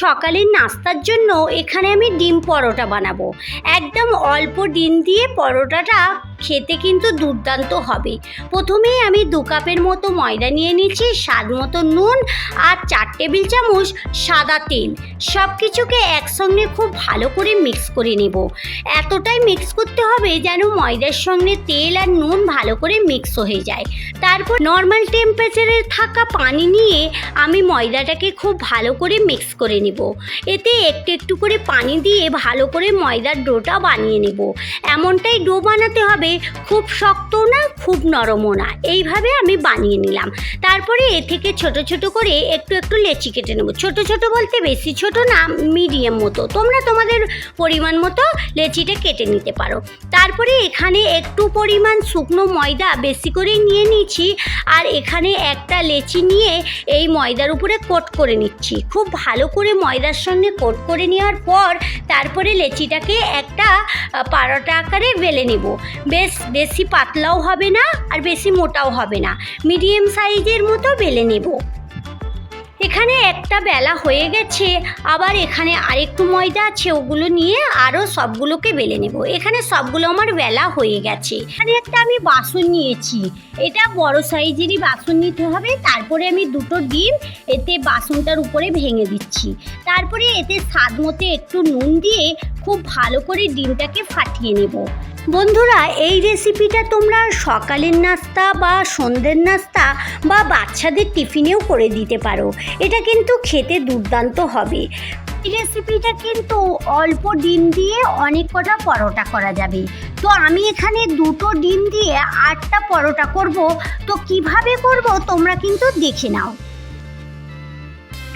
সকালের নাস্তার জন্য এখানে আমি ডিম পরোটা বানাবো। একদম অল্প ডিম দিয়ে পরোটাটা খেতে কিন্তু দুর্দান্ত হবে। প্রথমেই আমি দু কাপের মতো ময়দা নিয়ে নিচ্ছি স্বাদ মতো নুন আর চার টেবিল চামচ সাদা তেল। সব কিছুকে একসঙ্গে খুব ভালো করে মিক্স করে নেব। এতটাই মিক্স করতে হবে যেন ময়দার সঙ্গে তেল আর নুন ভালো করে মিক্স হয়ে যায়। তারপর নর্মাল টেম্পারেচারে থাকা পানি নিয়ে আমি ময়দাটাকে খুব ভালো করে মিক্স করে নেব। এতে একটু একটু করে পানি দিয়ে ভালো করে ময়দার ডোটা বানিয়ে নেব। এমনটাই ডো বানাতে হবে খুব শক্ত না, খুব নরমও না। এইভাবে আমি বানিয়ে নিলাম। তারপরে এ থেকে ছোট ছোট করে একটু একটু লেচি কেটে নেব। ছোট ছোট বলতে বেশি ছোট না, মিডিয়াম মতো। তোমরা তোমাদের পরিমাণ মতো লেচিটা কেটে নিতে পারো। তারপরে এখানে একটু পরিমাণ শুকনো ময়দা বেশি করে নিয়ে নিচ্ছি আর এখানে একটা লেচি নিয়ে এই ময়দার উপরে কোট করে নিচ্ছি। খুব ভালো করে ময়দার সঙ্গে কোট করে নেওয়ার পর তারপরে লেচিটাকে একটা পারোটা আকারে বেলে নেব। বেশ, বেশি পাতলাও হবে না আর বেশি মোটাও হবে না। মিডিয়াম সাইজের মতো বেলে নেব। এখানে একটা বেলা হয়ে গেছে, আবার এখানে আরেকটু ময়দা আছে, ওগুলো নিয়ে আরও সবগুলোকে বেলে নেব। এখানে সবগুলো আমার বেলা হয়ে গেছে। এখানে একটা আমি বাসন নিয়েছি, এটা বড় সাইজেরই বাসন নিতে হবে। তারপরে আমি দুটো ডিম, এতে বাসনটার উপরে ভেঙে দিচ্ছি। তারপরে এতে স্বাদ মতো একটু নুন দিয়ে খুব ভালো করে ডিমটাকে ফাটিয়ে নেব। বন্ধুরা, এই রেসিপিটা তোমরা সকালের নাস্তা বা সন্ধ্যের নাস্তা বা বাচ্চাদের টিফিনেও করে দিতে পারো। এটা কিন্তু খেতে দুর্দান্ত হবে। এই রেসিপিটা কিন্তু অল্প ডিম দিয়ে অনেক কটা পরোটা করা যাবে। তো আমি এখানে দুটো ডিম দিয়ে আটটা পরোটা করব। তো কীভাবে করব তোমরা কিন্তু দেখে নাও।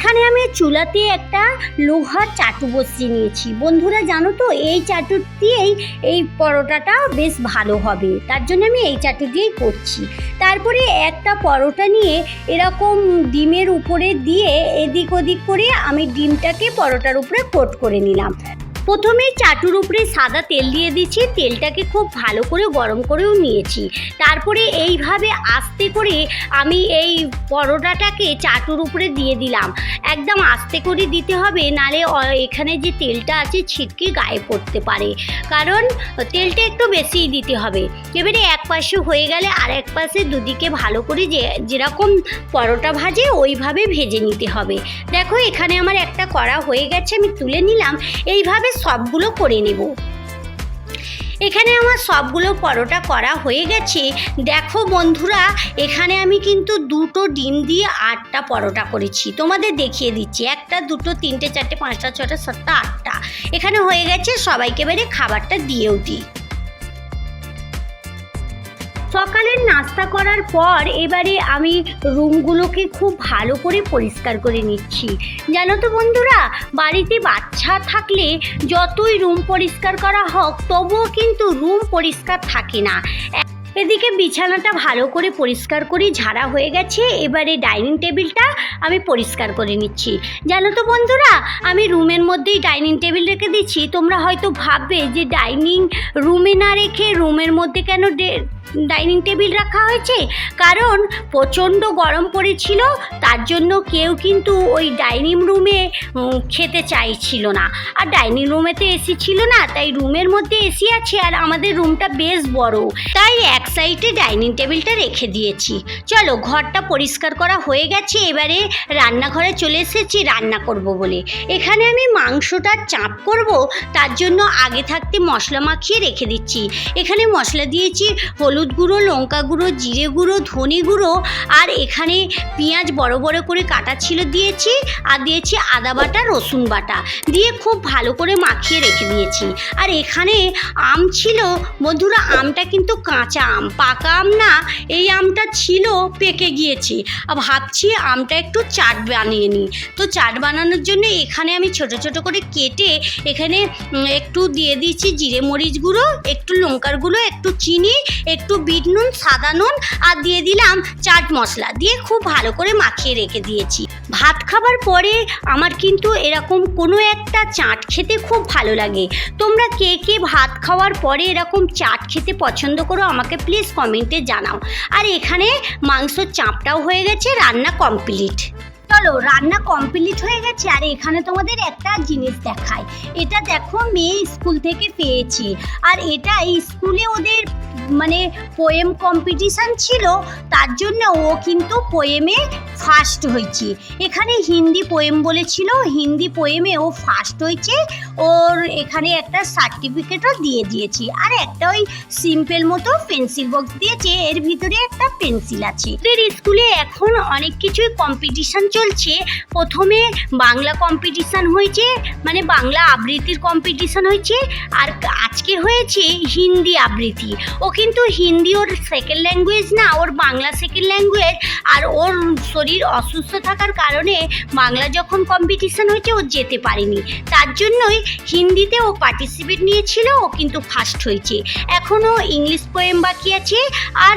এখানে আমি চুলাতে একটা লোহার চাটু বসিয়ে নিয়েছি। বন্ধুরা, জানো তো, এই চাটু দিয়েই এই পরোটাটা বেশ ভালো হবে। তার জন্য আমি এই চাটু দিয়েই করছি। তারপরে একটা পরোটা নিয়ে এরকম ডিমের উপরে দিয়ে এদিক ওদিক করে আমি ডিমটাকে পরোটার উপরে কোট করে নিলাম। প্রথমে চাটুর উপরে সাদা তেল দিয়ে দিচ্ছি, তেলটাকে খুব ভালো করে গরম করেও নিয়েছি। তারপরে এইভাবে আস্তে করে আমি এই পরোটাটাকে চাটুর উপরে দিয়ে দিলাম। একদম আস্তে করে দিতে হবে, নালে এখানে যে তেলটা আছে ছিটকে গায়ে পড়তে পারে। কারণ তেলটা একটু বেশিই দিতে হবে। এবারে এক পাশে হয়ে গেলে আর এক পাশে দুদিকে ভালো করে যে, যেরকম পরোটা ভাজে ওইভাবে ভেজে নিতে হবে। দেখো এখানে আমার একটা করা হয়ে গেছে, আমি তুলে নিলাম। এইভাবে সবগুলো করে নেব। এখানে আমার সবগুলো পরোটা করা হয়ে গেছে। দেখো বন্ধুরা, এখানে আমি কিন্তু দুটো ডিম দিয়ে আটটা পরোটা করেছি। তোমাদের দেখিয়ে দিচ্ছি, একটা, দুটো, তিনটে, চারটে, পাঁচটা ছটা সাতটা, আটটা। এখানে হয়ে গেছে, সবাইকে বেড়ে খাবারটা দিয়েও দিই। সকালের নাস্তা করার পর এবারে আমি রুমগুলোকে খুব ভালো করে পরিষ্কার করে নিচ্ছি। জানো তো বন্ধুরা, বাড়িতে বাচ্চা থাকলে যতই রুম পরিষ্কার করা হোক, তবুও কিন্তু রুম পরিষ্কার থাকে না। এদিকে বিছানাটা ভালো করে পরিষ্কার করে ঝাড়া হয়ে গেছে, এবারে ডাইনিং টেবিলটা আমি পরিষ্কার করে নিচ্ছি। জানো তো বন্ধুরা, আমি রুমের মধ্যেই ডাইনিং টেবিল রেখে দিচ্ছি, তোমরা হয়তো ভাববে যে ডাইনিং রুমে না রেখে রুমের মধ্যে কেন ডাইনিং টেবিল রাখা হয়েছে। কারণ প্রচণ্ড গরম পড়েছিল, তার জন্য কেউ কিন্তু ওই ডাইনিং রুমে খেতে চাইছিল না। আর ডাইনিং রুমেতে এসি ছিল না, তাই রুমের মধ্যে এসি আছে আর আমাদের রুমটা বেশ বড়। তাই এক সাইডে ডাইনিং টেবিলটা রেখে দিয়েছি। চলো, ঘরটা পরিষ্কার করা হয়ে গেছে, এবারে রান্নাঘরে চলে এসেছি, রান্না করব বলে। এখানে আমি মাংসটা চাপ করব, তার জন্য আগে থাকতে মশলা মাখিয়ে রেখে দিচ্ছি। এখানে মশলা দিয়েছি হলুদ হলুদ গুঁড়ো, লঙ্কা গুঁড়ো, জিরে গুঁড়ো, ধনে গুঁড়ো আর এখানে পেঁয়াজ বড় বড় করে কাটা ছিল দিয়েছি আর দিয়েছি আদা বাটা, রসুন বাটা। দিয়ে খুব ভালো করে মাখিয়ে রেখে দিয়েছি। আর এখানে আম ছিল, বন্ধুরা আমটা কিন্তু কাঁচা আম, পাকা আম না, এই আমটা ছিল পেকে গিয়েছে। ভাবছি আমটা একটু চাট বানিয়ে নিই। তো চাট বানানোর জন্য এখানে আমি ছোট ছোট করে কেটে এখানে একটু দিয়ে দিয়েছি জিরে মরিচ গুঁড়ো, একটু লঙ্কার গুঁড়ো, একটু চিনি, একটু বিট নুন, সাদা নুন আর দিয়ে দিলাম চাট মশলা। দিয়ে খুব ভালো করে মাখিয়ে রেখে দিয়েছি। ভাত খাবার পরে আমার কিন্তু এরকম কোনো একটা চাট খেতে খুব ভালো লাগে। তোমরা কে কে ভাত খাওয়ার পরে এরকম চাট খেতে পছন্দ করো আমাকে প্লিজ কমেন্টে জানাও। আর এখানে মাংসর চাপটাও হয়ে গেছে, রান্না কমপ্লিট চলো, রান্না কমপ্লিট হয়ে গেছে আর এখানে তোমাদের একটা জিনিস দেখায় এটা দেখো মেয়ে স্কুল থেকে পেয়েছি। আর এটা স্কুলে ওদের মানে পোয়েম কম্পিটিশান ছিল, তার জন্য ও কিন্তু পোয়েমে ফার্স্ট হয়েছে। এখানে হিন্দি পোয়েম বলেছিল, হিন্দি পোয়েমে ও ফার্স্ট হয়েছে। ওর এখানে একটা সার্টিফিকেটও দিয়ে দিয়েছি। আর একটা ওই সিম্পল মতো পেন্সিল বক্স দিয়েছে। এর ভিতরে একটা পেন্সিল আছে। স্কুলে এখন অনেক কিছুই কম্পিটিশান কম্পিটিশন চলছে প্রথমে বাংলা কম্পিটিশান হয়েছে মানে বাংলা আবৃত্তির কম্পিটিশান হয়েছে, আর আজকে হয়েছে হিন্দি আবৃত্তি। ও কিন্তু হিন্দি ওর সেকেন্ড ল্যাঙ্গুয়েজ না, ওর বাংলা সেকেন্ড ল্যাঙ্গুয়েজ আর ওর শরীর অসুস্থ থাকার কারণে বাংলা যখন কম্পিটিশান হয়েছে, ও যেতে পারেনি। তার জন্যই হিন্দিতে ও পার্টিসিপেট নিয়েছিল, ও কিন্তু ফার্স্ট হয়েছে। এখনও ইংলিশ পোয়েম বাকি আছে, আর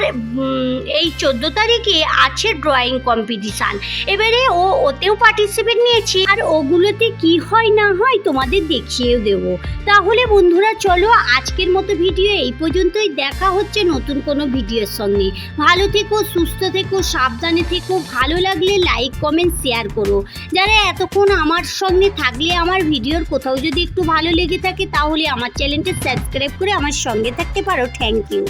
এই চোদ্দ তারিখে আছে ড্রয়িং কম্পিটিশান এবারে ও ওতেও পার্টিসিপেট নিয়েছি। আর ওগুলোতে কি হয় না হয় তোমাদের দেখিয়েও দেবো। তাহলে বন্ধুরা, চলো আজকের মতো ভিডিও এই পর্যন্তই। দেখা হচ্ছে নতুন কোনো ভিডিওর সঙ্গে। ভালো থেকো, সুস্থ থেকো, সাবধানে থেকো। ভালো লাগলে লাইক কমেন্ট শেয়ার করো। যারা এতক্ষণ আমার সঙ্গে থাকলে, আমার ভিডিওর কোথাও যদি একটু ভালো লেগে থাকে, তাহলে আমার চ্যানেলটা সাবস্ক্রাইব করে আমার সঙ্গে থাকতে পারো। Thank you